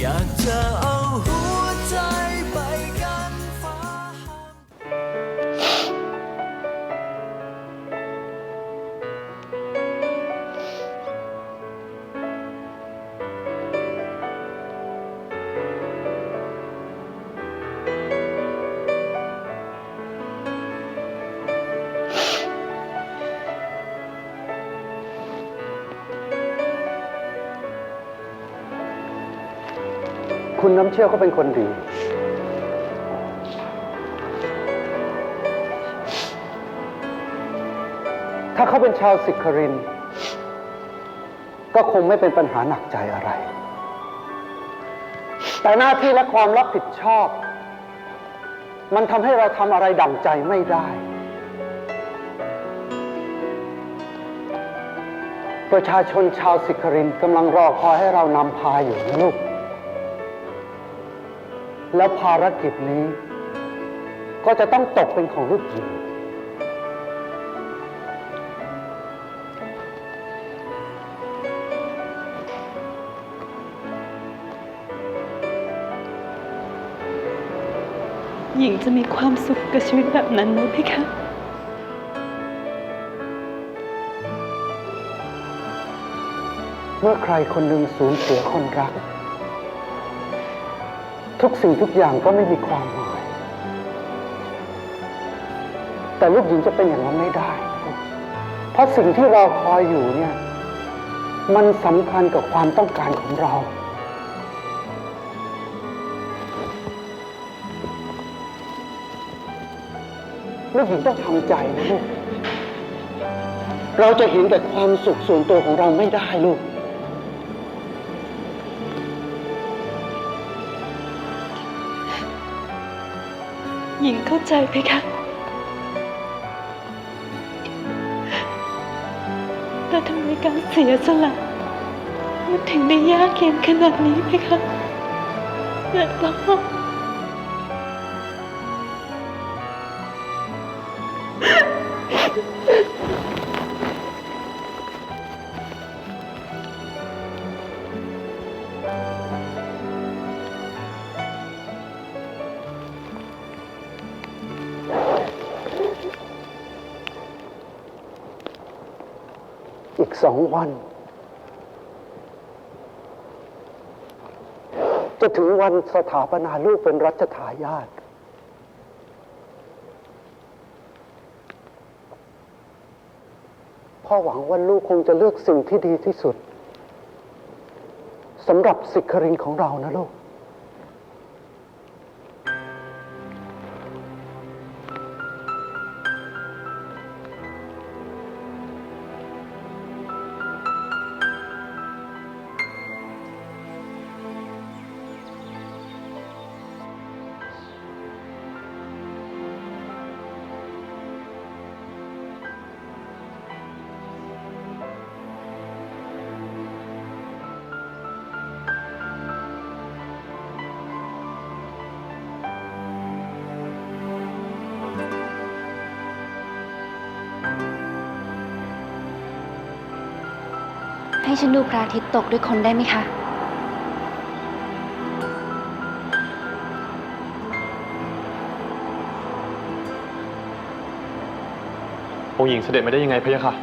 อยากจะ คุณน้ำเชี่ยวก็เป็นคนดี ถ้าเขาเป็นชาวสิกคริน ก็คงไม่เป็นปัญหาหนักใจอะไร แต่หน้าที่และความรับผิดชอบ มันทำให้เราทำอะไรดั่งใจไม่ได้ ประชาชนชาวสิกครินกำลังรอคอยให้เรานำพาอยู่นะลูก แล้วภารกิจนี้ ก็จะต้องตกเป็นของลูกหญิงหญิงจะมีความสุขกับชีวิตแบบนั้นไหมเพคะเมื่อใครคนหนึ่งสูญเสียคนรัก ทุกสิ่งทุกอย่างก็ไม่มีความหมาย แต่ลูกหญิงจะเป็นอย่างนั้นไม่ได้ เพราะสิ่งที่เราคอยอยู่เนี่ย มันสำคัญกับความต้องการของเรา ลูกหญิงต้องทำใจนะลูก เราจะเห็นแต่ความสุขส่วนตัวของเราไม่ได้ลูก หญิงเข้าใจไหมคะแต่ทำไมการเสียสละมันถึงได้ยากเย็นขนาดนี้ไหมคะและเราอีก สองวัน จะถึงวันสถาปนาลูกเป็นรัชทายาทพ่อหวังว่าลูกคงจะเลือกสิ่งที่ดีที่สุดสำหรับสิกครินของเรานะลูก ฉันดูพระอาทิตย์ตกด้วยคนได้ไหมคะ องค์หญิงเสด็จมาได้ยังไงพะยะค่ะ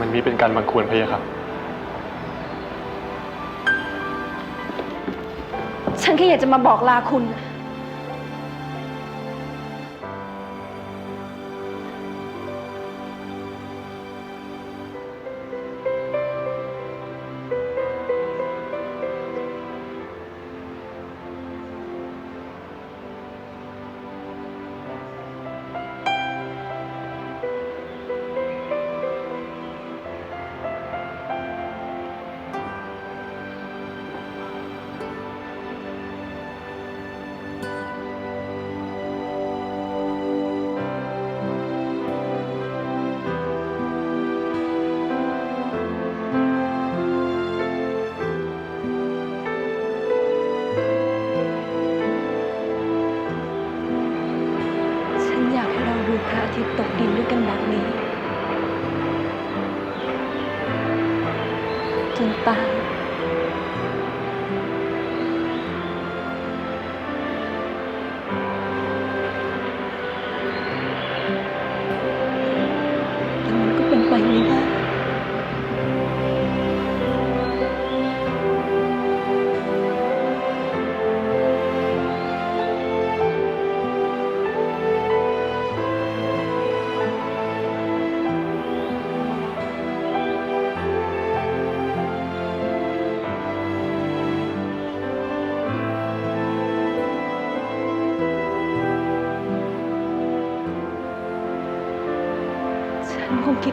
มันมีเป็นการบังควรพะยะค่ะ ฉันแค่อยากจะมาบอกลาคุณ จ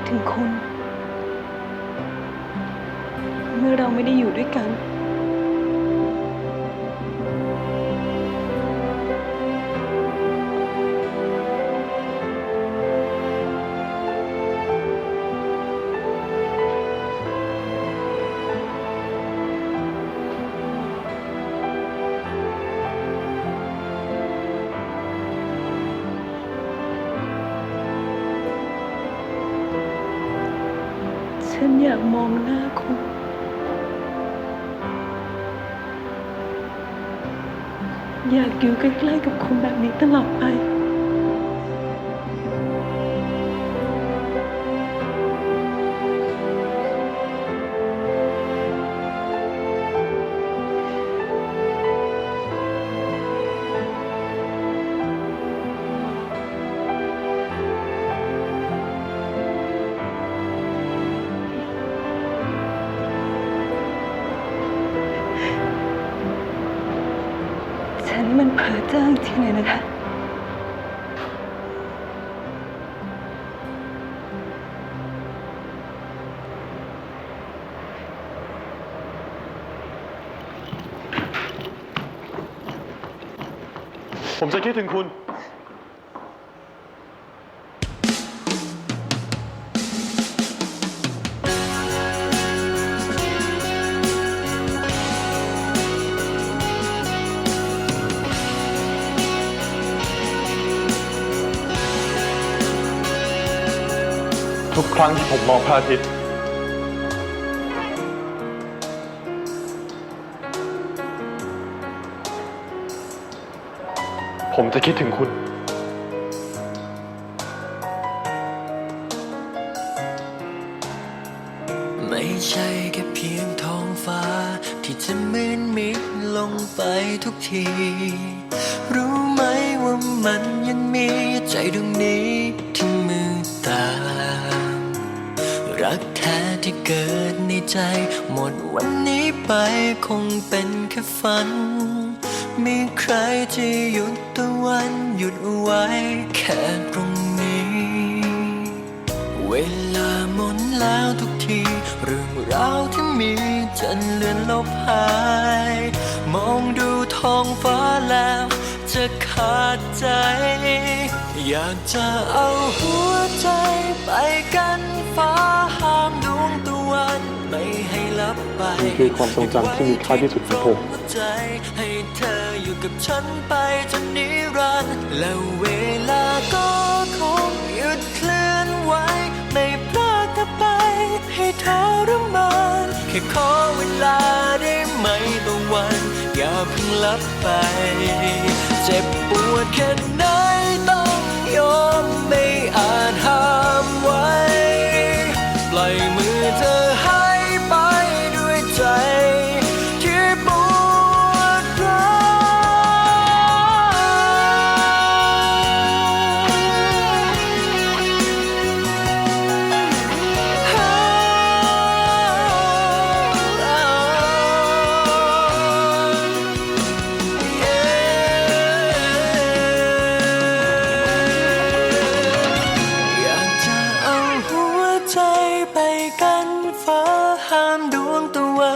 ถึงคุณ เมื่อเราไม่ได้อยู่ด้วยกัน ฉันอยากมองหน้าคุณ อยากอยู่ใกล้ๆกับคุณแบบนี้ตลอดไป นี่มันเพ้อเจ้อจริงๆเลยนะคะ ผมจะคิดถึงคุณ ทุกครั้งที่ผมมองพระอาทิตย์ผมจะคิดถึงคุณ ไม่ใช่แค่เพียงท้องฟ้า ที่จะมืนมิดลงไปทุกที รู้ไหมว่ามันยังมีใจดวงนี้ รักแท้ที่เกิดในใจ หมดวันนี้ไปคงเป็นแค่ฝัน มีใครที่หยุดตะวันหยุดไว้แค่ตรงนี้ เวลาหมดแล้วทุกที เรื่องราวที่มีจะเลือนลบหาย จะขาดใจ อยากจะเอาหัวใจไปกันฟ้าห้ามดวงตะวันไม่ให้ลับไปนี่คือความทรงจำที่มีค่าที่สุดของผมใจให้เธออยู่กับฉันไปจนนิรันดร์แล้วเวลาก็คงหยุดเคลื่อนไหวไม่พลาดเธอไป ให้ทรมานแค่ขอเวลาได้ไหมตะวัน อย่าเพิ่งลับไป เจ็บปวดแค่ไหนต้อง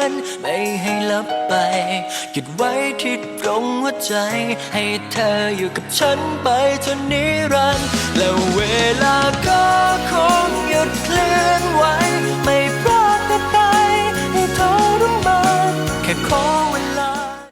นไม่ให้ลับไปหยุดไว้ที่ตรงหัวใจ ให้เธออยู่กับฉันไปจนนิรันดร์แล้วเวลาก็คงหยุดเคลื่อนไหวไม่